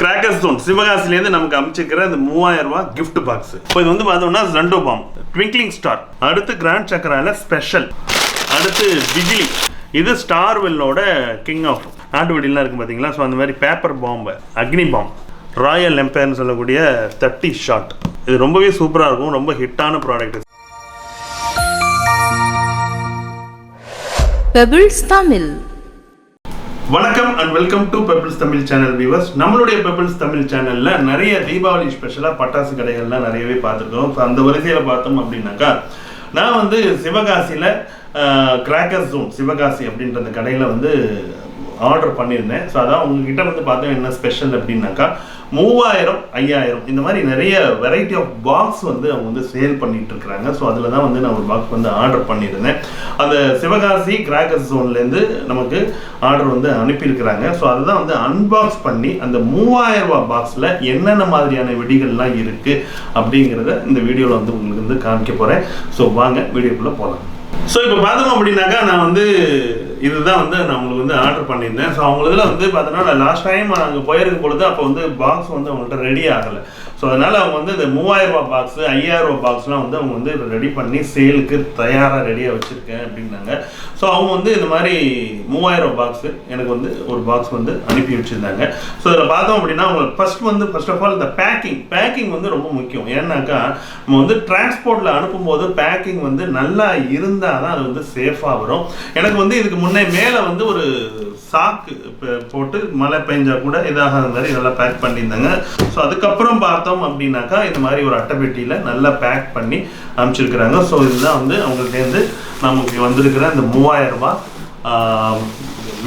Cracker stone சிவகாசிலேருந்து நமக்கு அமைச்சிருக்கிற அந்த மூவாயிரம் ரூபாய் கிஃப்ட் பாக்ஸ் இப்போ இது வந்து பார்த்தோம்னா ரெண்டோ பாம் ட்விங்க்லிங் ஸ்டார் அடுத்து கிராண்ட் சக்கரால ஸ்பெஷல் அடுத்து பிஜிலி இது ஸ்டார் வெல்லோட கிங் ஆஃப் நாட்டு வெடிலாம் இருக்கும் பார்த்தீங்களா? ஸோ அந்த மாதிரி பேப்பர் பாம்பு அக்னி பாம் ராயல் எம்பையர்னு சொல்லக்கூடிய தர்ட்டி ஷாட் இது ரொம்பவே சூப்பராக இருக்கும். ரொம்ப ஹிட்டான ப்ராடக்ட் பெபிள்ஸ் தமிழ் வணக்கம் and welcome to Pebbles Tamil channel viewers நம்மளுடைய பெப்பிள்ஸ் தமிழ் சேனல்ல நிறைய தீபாவளி ஸ்பெஷலாக பட்டாசு கடைகள்லாம் நிறையவே பார்த்துருக்கோம். ஸோ அந்த வரிசையில் பார்த்தோம் அப்படின்னாக்கா நான் வந்து சிவகாசியில் கிராக்கர் ஜோன் சிவகாசி அப்படின்ற அந்த கடையில் வந்து ஆர்டர் பண்ணியிருந்தேன். ஸோ அதான் உங்ககிட்ட வந்து பார்த்தோம் என்ன ஸ்பெஷல் அப்படின்னாக்கா மூவாயிரம் ஐயாயிரம் இந்த மாதிரி நிறைய வெரைட்டி ஆஃப் பாக்ஸ் வந்து அவங்க வந்து சேல் பண்ணிட்டு இருக்கிறாங்க. ஸோ அதில் தான் வந்து நான் ஒரு பாக்ஸ் வந்து ஆர்டர் பண்ணியிருந்தேன். அந்த சிவகாசி கிராக்கர் ஜோன்லேருந்து நமக்கு ஆர்டர் வந்து அனுப்பியிருக்கிறாங்க. ஸோ அதுதான் வந்து அன்பாக்ஸ் பண்ணி அந்த மூவாயிரம் ரூபா பாக்ஸில் என்னென்ன மாதிரியான வெடிகள்லாம் இருக்குது அப்படிங்கிறத இந்த வீடியோவில் வந்து உங்களுக்கு வந்து காமிக்க போகிறேன் ஸோ வாங்க வீடியோக்குள்ளே போகலாம் ஸோ இப்போ பார்த்தோம் அப்படின்னாக்கா நான் வந்து இதுதான் வந்து நான் உங்களுக்கு வந்து ஆர்டர் பண்ணியிருந்தேன். ஸோ அவங்களதுல வந்து பார்த்தோன்னா லாஸ்ட் டைம் அங்கே போயிருக்கும் பொழுது அப்போ வந்து பாக்ஸ் வந்து அவங்கள்ட்ட ரெடி ஆகலை. ஸோ அதனால் அவங்க வந்து இந்த மூவாயிரம் ரூபாய் பாக்ஸ் ஐயாயிரம் ரூபா பாக்ஸ்லாம் வந்து அவங்க வந்து ரெடி பண்ணி சேலுக்கு தயாராக ரெடியாக வச்சுருக்கேன் அப்படின்னாங்க. ஸோ அவங்க வந்து இந்த மாதிரி மூவாயிரம் ரூபா பாக்ஸு எனக்கு வந்து ஒரு பாக்ஸ் வந்து அனுப்பி வச்சுருந்தாங்க. ஸோ இதில் பார்த்தோம் அப்படின்னா அவங்க ஃபஸ்ட் வந்து ஃபர்ஸ்ட் ஆஃப் ஆல் இந்த பேக்கிங் பேக்கிங் வந்து ரொம்ப முக்கியம். ஏன்னாக்கா நம்ம வந்து டிரான்ஸ்போர்ட்டில் அனுப்பும்போது பேக்கிங் வந்து நல்லா இருந்தால் தான் அது வந்து சேஃபாக வரும். எனக்கு வந்து இதுக்கு முன்னே மேலே வந்து ஒரு சாக்கு போட்டு மழை பெஞ்சா கூட இதாகாத மாதிரி நல்லா பேக் பண்ணியிருந்தாங்க. ஸோ அதுக்கப்புறம் பார்த்தோம் அப்படின்னாக்கா இந்த மாதிரி ஒரு அட்டைப்பெட்டியில் நல்லா பேக் பண்ணி அனுப்பிச்சிருக்கிறாங்க. ஸோ இதுதான் வந்து அவங்கள்ட்டேருந்து நமக்கு வந்திருக்கிற இந்த மூவாயிரம் ரூபாய்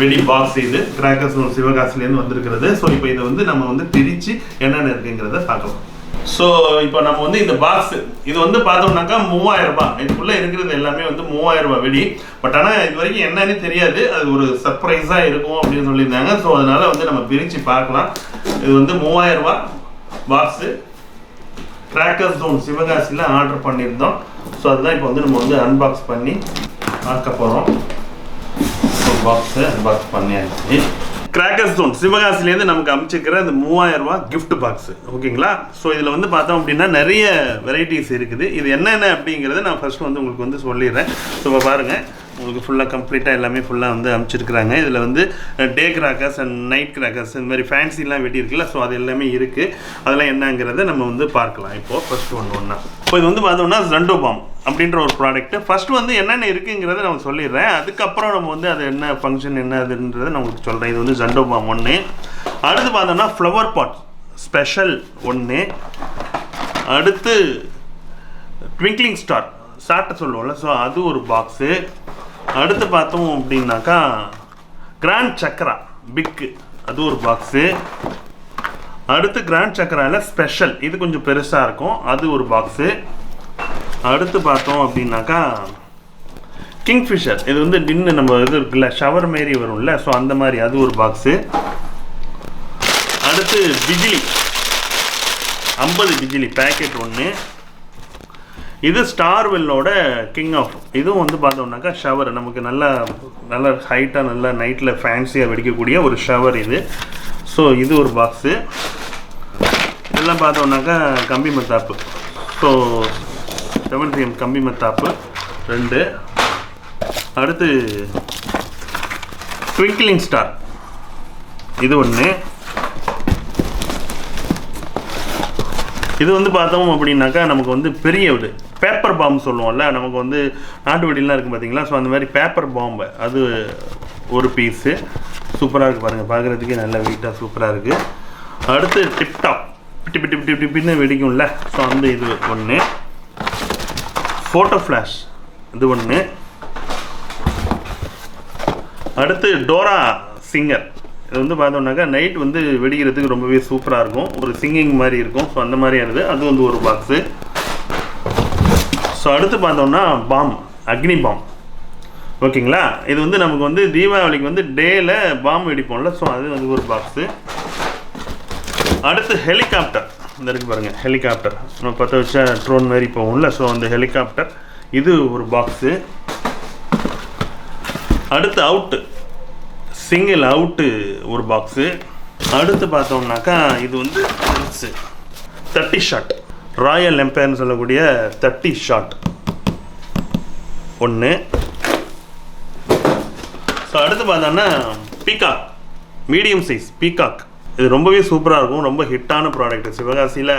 வெடி பாக்ஸ் இது கிராக்கர்ஸ் சிவகாசிலேருந்து வந்திருக்கிறது. ஸோ இப்போ இதை வந்து நம்ம வந்து பிரித்து என்னென்ன இருக்குங்கிறத பார்க்கலாம். ஸோ இப்போ நம்ம வந்து இந்த பாக்ஸ் இது வந்து பார்த்தோம்னாக்கா மூவாயிரம் ரூபாய். இதுக்குள்ளே இருக்கிறது எல்லாமே வந்து மூவாயிரம் ரூபாய் வெடி. பட் ஆனால் இது வரைக்கும் என்னன்னு தெரியாது. அது ஒரு சர்ப்ரைஸாக இருக்கும் அப்படின்னு சொல்லியிருந்தாங்க. ஸோ அதனால் வந்து நம்ம பிரித்து பார்க்கலாம். இது வந்து மூவாயிரம் ரூபாய். பாக்ஸு கிராக்கர் ஜோன் சிவகாசியில் ஆர்டர் பண்ணியிருந்தோம். ஸோ அதுதான் இப்போ வந்து நம்ம வந்து அன்பாக்ஸ் பண்ணி பார்க்க போகிறோம் ஸோ பாக்ஸை அன்பாக்ஸ் பண்ணியாச்சு. கிராக்கர் ஜோன் சிவகாசிலேருந்து நமக்கு அமைச்சிருக்கிற இந்த மூவாயிரம் ரூபா கிஃப்ட் பாக்ஸ் ஓகேங்களா? ஸோ இதில் வந்து பார்த்தோம் அப்படின்னா நிறைய வெரைட்டிஸ் இருக்குது. இது என்னென்ன அப்படிங்கிறத நான் ஃபர்ஸ்ட் வந்து உங்களுக்கு வந்து சொல்லிடுறேன். ஸோ இப்போ பாருங்கள் உங்களுக்கு ஃபுல்லாக கம்ப்ளீட்டாக எல்லாமே ஃபுல்லாக வந்து அமைச்சிருக்கிறாங்க. இதில் வந்து day crackers and night crackers இந்த மாதிரி ஃபேன்சிலாம் வெட்டியிருக்குல்ல ஸோ அது எல்லாமே இருக்குது அதெல்லாம் என்னங்கிறத நம்ம வந்து பார்க்கலாம். இப்போது ஃபஸ்ட்டு ஒன்று ஒன்றா இப்போ இது வந்து பார்த்தோம்னா ஜண்டோ பாம் அப்படின்ற ஒரு ப்ராடக்ட்டு ஃபஸ்ட்டு வந்து என்னென்ன இருக்குங்கிறத நான் சொல்லிடுறேன். அதுக்கப்புறம் நம்ம வந்து அது என்ன ஃபங்க்ஷன் என்ன அதுன்றதை நான் உங்களுக்கு சொல்கிறேன் இது வந்து ஜண்டோ பாம் ஒன்று அடுத்து பார்த்தோம்னா ஃப்ளவர் பாட் ஸ்பெஷல் ஒன்று அடுத்து ட்விங்க்லிங் ஸ்டார் சாட்டை சொல்லுவோம்ல ஸோ அது ஒரு பாக்ஸு அடுத்து பார்த்தோம் அப்படின்னாக்கா கிராண்ட் சக்கரா பிக்கு அது ஒரு பாக்ஸு அடுத்து கிராண்ட் சக்கராவில் ஸ்பெஷல் இது கொஞ்சம் பெருசாக இருக்கும். அது ஒரு பாக்ஸு அடுத்து பார்த்தோம் அப்படின்னாக்கா கிங்ஃபிஷர் இது வந்து டின்னு நம்ம இது இருக்குல்ல ஷவர் மாரி வரும்ல ஸோ அந்த மாதிரி அது ஒரு பாக்ஸு அடுத்து பிஜிலி ஐம்பது பிஜிலி பேக்கெட் ஒன்று இது ஸ்டார் வெல்லோட கிங் ஆஃப் இதுவும் வந்து பார்த்தோம்னாக்கா ஷவர் நமக்கு நல்லா நல்ல ஹைட்டாக நல்லா நைட்டில் ஃபேன்சியாக வெடிக்கக்கூடிய ஒரு ஷவர் இது. ஸோ இது ஒரு பாக்ஸு இதெல்லாம் பார்த்தோம்னாக்கா கம்பி மத்தாப்பு. ஸோ செவன் சிஎம் கம்பி மத்தாப்பு. ரெண்டு. அடுத்து ட்விங்கிளிங் ஸ்டார் இது ஒன்று இது வந்து பார்த்தோம் அப்படின்னாக்கா நமக்கு வந்து பெரிய இது. பேப்பர் பாம்பு சொல்லுவோம்ல நமக்கு வந்து நாட்டு வெடிலாம் இருக்கும் பார்த்தீங்களா ஸோ அந்த மாதிரி பேப்பர் பாம்பு அது ஒரு பீஸு சூப்பராக இருக்குது பாருங்கள் பார்க்குறதுக்கே நல்ல வெயிட்டாக சூப்பராக இருக்குது அடுத்து டிப்டாப் பிட்டி பிட்டி பிட்டி பிட்டின்னு வெடிக்கும்ல. ஸோ அந்த இது ஒன்று ஃபோட்டோ ஃப்ளாஷ் இது ஒன்று அடுத்து டோரா சிங்கர் இது வந்து பார்த்தோம்னாக்கா நைட் வந்து வெடிக்கிறதுக்கு ரொம்பவே சூப்பராக இருக்கும். ஒரு சிங்கிங் மாதிரி இருக்கும். ஸோ அந்த மாதிரியானது. அது வந்து ஒரு பாக்ஸு ஸோ அடுத்து பார்த்தோம்னா பாம் அக்னி பாம். ஓகேங்களா? இது வந்து நமக்கு வந்து தீபாவளிக்கு வந்து டேயில் பாம் வெடிப்போம்ல ஸோ அது வந்து ஒரு பாக்ஸு அடுத்து ஹெலிகாப்டர். இந்த இருக்கு பாருங்கள் ஹெலிகாப்டர். நம்ம பற்ற வச்சா ட்ரோன் மாதிரி போகும்ல ஸோ அந்த ஹெலிகாப்டர் இது ஒரு பாக்ஸு அடுத்து அவுட்டு சிங்கிள் அவுட்டு ஒரு பாக்ஸு அடுத்து பார்த்தோம்னாக்கா இது வந்து தேர்ட்டி ஷாட் ராயல் எம்பையர்னு சொல்லக்கூடிய தேர்ட்டி ஷாட் ஒன்று ஸோ அடுத்து பார்த்தோன்னா பீகாக் மீடியம் சைஸ் பீகாக் இது ரொம்பவே சூப்பராக இருக்கும். ரொம்ப ஹிட்டான ப்ராடக்ட் சிவகாசியில்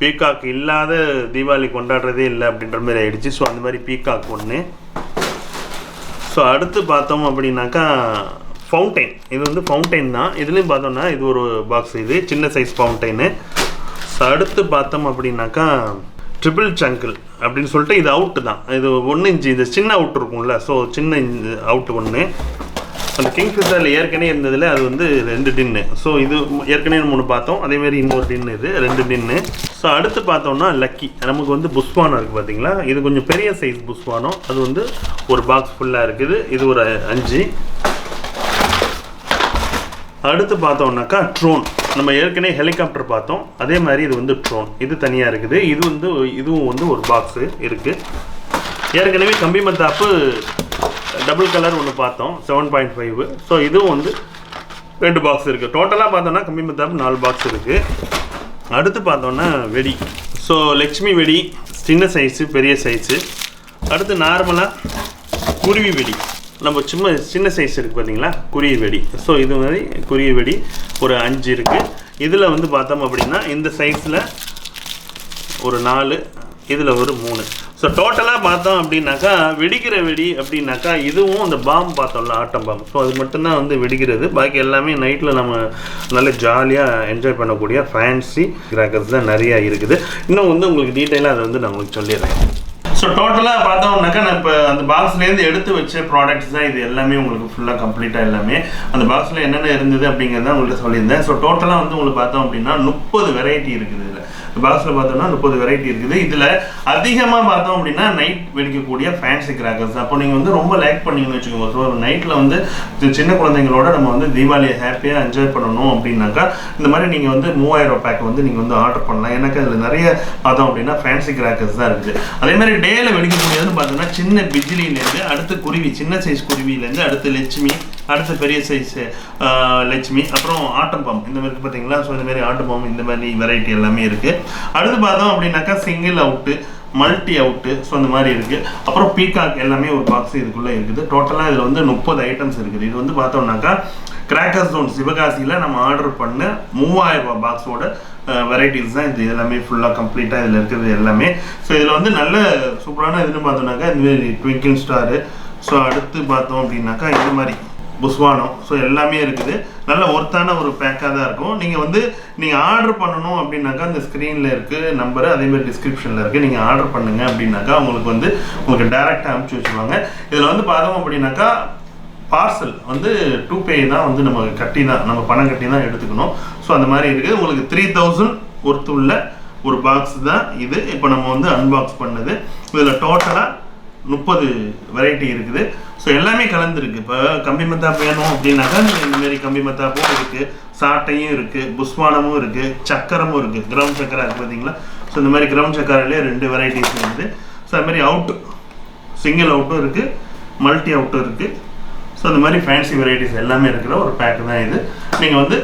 பீகாக் இல்லாத தீபாவளி கொண்டாடுறதே இல்லை அப்படின்ற மாதிரி ஆயிடுச்சு. ஸோ அந்த மாதிரி பீகாக் ஒன்று ஸோ அடுத்து பார்த்தோம் அப்படின்னாக்கா ஃபவுண்டைன் இது வந்து ஃபவுண்டைன் தான். இதுலேயும் பார்த்தோம்னா இது ஒரு பாக்ஸ் இது. சின்ன சைஸ் ஃபவுண்டைனு ஸோ அடுத்து பார்த்தோம் அப்படின்னாக்கா ட்ரிபிள் சங்கிள் அப்படின்னு சொல்லிட்டு இது அவுட்டு தான். இது ஒன்று இன்ச்சு இது சின்ன அவுட் இருக்கும்ல. ஸோ சின்ன அவுட்டு ஒன்று அந்த கிங் ஃபிஷரில் ஏற்கனவே இருந்ததில் அது வந்து ரெண்டு டின்னு ஸோ இது ஏற்கனவே மூணு பார்த்தோம். அதேமாரி இன்னொரு டின்னு இது ரெண்டு டின்னு ஸோ அடுத்து பார்த்தோம்னா லக்கி நமக்கு வந்து புஷ்வானம் இருக்குது பார்த்தீங்களா இது கொஞ்சம் பெரிய சைஸ் புஷ்பானம் அது வந்து ஒரு பாக்ஸ் ஃபுல்லாக இருக்குது. இது ஒரு அஞ்சு. அடுத்து பார்த்தோம்னாக்கா ட்ரோன் நம்ம ஏற்கனவே ஹெலிகாப்டர் பார்த்தோம். அதே மாதிரி இது வந்து ட்ரோன் இது தனியாக இருக்குது. இது வந்து இதுவும் வந்து ஒரு பாக்ஸு இருக்குது ஏற்கனவே கம்பி மத்தாப்பு டபுள் கலர் ஒன்று பார்த்தோம். செவன் பாயிண்ட் ஃபைவ் ஸோ இதுவும் வந்து ரெண்டு பாக்ஸ் இருக்குது டோட்டலாக பார்த்தோம்னா கம்பி மத்தாப்பு நாலு பாக்ஸ் இருக்குது அடுத்து பார்த்தோன்னா வெடி. ஸோ லக்ஷ்மி வெடி சின்ன சைஸு பெரிய சைஸு அடுத்து நார்மலாக குருவி வெடி. நம்ம சும்மா சின்ன சைஸ் இருக்குது பார்த்தீங்களா குருவி வெடி. ஸோ இது மாதிரி குரிய வெடி ஒரு அஞ்சு இருக்குது இதில் வந்து பார்த்தோம் அப்படின்னா இந்த சைஸில் ஒரு நாலு இதில் ஒரு மூணு. ஸோ டோட்டலாக பார்த்தோம் அப்படின்னாக்கா வெடிக்கிற வெடி அப்படின்னாக்கா இதுவும் அந்த பாம் பார்த்தோம்ல ஆட்டம் பாம் ஸோ அது மட்டும்தான் வந்து வெடிக்கிறது. பாக்கி எல்லாமே நைட்டில் நம்ம நல்ல ஜாலியாக என்ஜாய் பண்ணக்கூடிய ஃபேன்சி கிராக்கர்ஸ் தான் நிறையா இருக்குது. இன்னும் வந்து உங்களுக்கு டீட்டெயிலாக அதை வந்து நான் உங்களுக்கு சொல்லிடுறேன். ஸோ டோட்டலாக பார்த்தோம்னாக்கா நான் இப்போ அந்த பாக்ஸ்லேருந்து எடுத்து வச்ச ப்ராடக்ட்ஸ் தான் இது எல்லாமே உங்களுக்கு ஃபுல்லாக கம்ப்ளீட்டாக எல்லாமே. அந்த பாக்ஸில் என்னென்ன இருந்தது அப்படிங்கிறத உங்கள்கிட்ட சொல்லியிருந்தேன். ஸோ டோட்டலாக வந்து உங்களுக்கு பார்த்தோம் அப்படின்னா முப்பது வெரைட்டி இருக்குது. பாக்ஸில் பார்த்தோம்னா முப்பது வெரைட்டி இருக்குது. இதில் அதிகமாக பார்த்தோம் அப்படின்னா நைட் வெடிக்கக்கூடிய ஃபேன்சி கிராக்கர்ஸ் அப்போ நீங்கள் வந்து ரொம்ப லைக் பண்ணீங்கன்னு வச்சுக்கோங்க. ஸோ நைட்டில் வந்து சின்ன குழந்தைங்களோட நம்ம வந்து தீபாவளியை ஹாப்பியாக என்ஜாய் பண்ணணும் அப்படின்னாக்கா இந்த மாதிரி நீங்கள் வந்து மூவாயிரம் பேக் வந்து நீங்கள் வந்து ஆர்டர் பண்ணலாம். எனக்கு அதில் நிறைய பார்த்தோம் அப்படின்னா ஃபேன்சி கிராக்கர்ஸ் தான் இருக்குது. அதே மாதிரி டேயில் வெடிக்கக்கூடியதுன்னு பார்த்தோம்னா சின்ன பிஜ்லிலேருந்து அடுத்து குருவி சின்ன சைஸ் குருவிலேருந்து அடுத்து லட்சுமி அடுத்து பெரிய சைஸ் லட்சுமி அப்புறம் ஆட்டம்பாம் இந்த மாதிரி பார்த்தீங்களா ஸோ இந்த மாதிரி ஆட்டம் இந்த மாதிரி வெரைட்டி எல்லாமே இருக்குது அடுத்து பார்த்தோம் அப்படின்னாக்கா single out multi out so அந்த மாதிரி இருக்குது அப்புறம் பீகாக் எல்லாமே ஒரு பாக்ஸ் இதுக்குள்ளே இருக்குது. டோட்டலாக இதில் வந்து முப்பது ஐட்டம்ஸ் இருக்குது. இது வந்து பார்த்தோம்னாக்கா கிராக்கர் ஜோன் சிவகாசியில் நம்ம ஆர்டர் பண்ண மூவாயிரம் ரூபாய் பாக்ஸோட வெரைட்டிஸ் தான் இது எல்லாமே ஃபுல்லாக கம்ப்ளீட்டாக இதில் இருக்கிறது எல்லாமே. ஸோ இதில் வந்து நல்ல சூப்பரான இதுன்னு பார்த்தோம்னாக்கா இந்த மாதிரி ட்விங்கிள் ஸ்டாரு ஸோ அடுத்து பார்த்தோம் அப்படின்னாக்கா இந்த மாதிரி புஸ்வானோ. ஸோ எல்லாமே இருக்குது. நல்ல ஒர்த்தான ஒரு பேக்காக தான் இருக்கும். நீங்கள் வந்து நீங்கள் ஆர்டர் பண்ணணும் அப்படின்னாக்கா அந்த ஸ்க்ரீனில் இருக்குது நம்பரு அதேமாதிரி டிஸ்கிரிப்ஷனில் இருக்குது நீங்கள் ஆர்டர் பண்ணுங்க அப்படின்னாக்கா உங்களுக்கு வந்து உங்களுக்கு டேரெக்டாக அனுப்பிச்சி வச்சுருவாங்க. இதில் வந்து பார்த்தோம் அப்படின்னாக்கா பார்சல் வந்து டூ பே தான் வந்து நம்ம கட்டி தான் நம்ம பணம் கட்டி தான் எடுத்துக்கணும். ஸோ அந்த மாதிரி இருக்குது. உங்களுக்கு த்ரீ தௌசண்ட் ஒர்த்து உள்ள ஒரு பாக்ஸ் தான் இது. இப்போ நம்ம வந்து அன்பாக்ஸ் பண்ணது. இதில் டோட்டலாக முப்பது வெரைட்டி இருக்குது. ஸோ எல்லாமே கலந்துருக்கு. இப்போ கம்பி மத்தாப் வேணும் அப்படின்னாக்கா இந்தமாரி கம்பி மத்தாப்பும் இருக்குது சாட்டையும் இருக்குது புஸ்வானமும் இருக்குது சக்கரமும் இருக்குது கிரவுண்ட் சக்கரை இருக்குது பார்த்தீங்களா ஸோ இந்த மாதிரி கிரவுண்ட் சக்கரையிலே ரெண்டு வெரைட்டிஸ் இருக்குது. ஸோ அது மாதிரி அவுட்டு சிங்கிள் அவுட்டும் இருக்குது மல்டி அவுட்டும் இருக்குது ஸோ இந்த மாதிரி ஃபேன்சி வெரைட்டிஸ் எல்லாமே இருக்கிற ஒரு பேக் தான் இது. நீங்கள் வந்து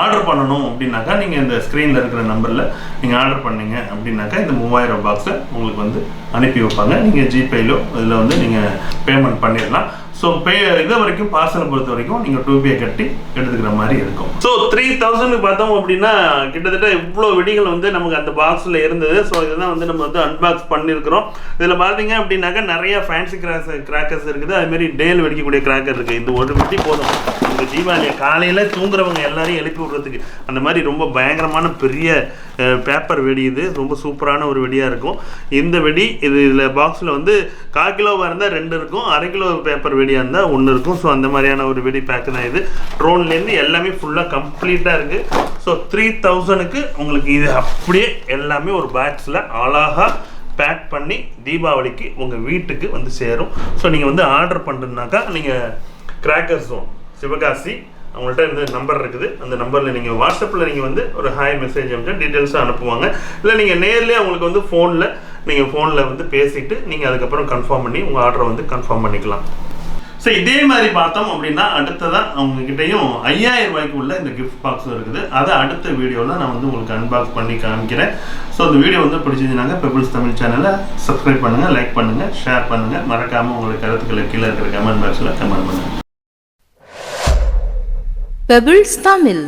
ஆர்டர் பண்ணணும் அப்படின்னாக்கா நீங்கள் இந்த ஸ்க்ரீனில் இருக்கிற நம்பரில் நீங்கள் ஆர்டர் பண்ணீங்க அப்படின்னாக்கா இந்த மூவாயிரம் பாக்ஸை உங்களுக்கு வந்து அனுப்பி வைப்பாங்க. நீங்கள் ஜிபேயிலோ இதில் வந்து நீங்கள் பேமெண்ட் பண்ணிடலாம். ஸோ பே இது வரைக்கும் பார்சலை பொறுத்த வரைக்கும் நீங்கள் டூ கட்டி எடுத்துக்கிற மாதிரி இருக்கும். ஸோ த்ரீ தௌசண்ட் பார்த்தோம் அப்படின்னா கிட்டத்தட்ட இவ்வளோ வெடிகள் வந்து நமக்கு அந்த பாக்ஸில் இருந்தது. ஸோ இதுதான் வந்து நம்ம வந்து அன்பாக்ஸ் பண்ணியிருக்கிறோம். இதில் பார்த்தீங்க அப்படின்னாக்கா நிறைய ஃபேன்சி கிராஸ் கிராக்கர்ஸ் இருக்குது. அதுமாரி டேல் வெடிக்கக்கூடிய கிராக்கர் இருக்குது இந்த ஒரு வெட்டி போதும். இந்த தீபாவளியை காலையில் தூங்குறவங்க எல்லாரையும் எழுப்பி விடுறதுக்கு அந்த மாதிரி ரொம்ப பயங்கரமான பெரிய பேப்பர் வெடி. இது ரொம்ப சூப்பரான ஒரு வெடியாக இருக்கும். இந்த வெடி இது இதில் பாக்ஸில் வந்து கால் கிலோவாக இருந்தால் ரெண்டு இருக்கும். அரை கிலோ பேப்பர் வெடியாக இருந்தால் ஒன்று இருக்கும். ஸோ அந்த மாதிரியான ஒரு வெடி பேக்கு தான் இது. ட்ரோன்லேருந்து எல்லாமே ஃபுல்லாக கம்ப்ளீட்டாக இருக்குது ஸோ த்ரீ தௌசணுக்கு உங்களுக்கு இது அப்படியே எல்லாமே ஒரு பாக்ஸில் அழகாக பேக் பண்ணி தீபாவளிக்கு உங்கள் வீட்டுக்கு வந்து சேரும். ஸோ நீங்கள் வந்து ஆர்டர் பண்ணுறதுனாக்கா நீங்கள் கிராக்கர் ஜோன் சிவகாசி அவங்கள்ட்ட இந்த நம்பர் இருக்குது. அந்த நம்பரில் நீங்கள் வாட்ஸ்அப்பில் நீங்கள் வந்து ஒரு ஹாய் மெசேஜ் அனுப்பிச்சா டீட்டெயில்ஸாக அனுப்புவாங்க. இல்லை நீங்கள் நேர்லேயே அவங்களுக்கு வந்து ஃபோனில் நீங்கள் ஃபோனில் வந்து பேசிட்டு நீங்கள் அதுக்கப்புறம் கன்ஃபார்ம் பண்ணி உங்கள் ஆர்டரை வந்து கன்ஃபார்ம் பண்ணிக்கலாம். ஸோ இதே மாதிரி பார்த்தோம் அப்படின்னா அடுத்ததான் அவங்க ஐயாயிரம் ரூபாய்க்கு உள்ள இந்த கிஃப்ட் பாக்ஸும் இருக்குது. அதை அடுத்த வீடியோவில் நான் வந்து உங்களுக்கு அன்பாக்ஸ் பண்ணி காமிக்கிறேன். ஸோ அந்த வீடியோ வந்து பிடிச்சிருந்தாங்க பெபிள்ஸ் தமிழ் சேனலை சப்ஸ்கிரைப் பண்ணுங்கள் லைக் பண்ணுங்கள் ஷேர் பண்ணுங்கள் மறக்காமல் உங்களுக்கு கருத்துக்களை கீழே இருக்கிற கமெண்ட் பாக்ஸில் கமெண்ட் பண்ணுங்கள் பெபிள்ஸ் தமிழ்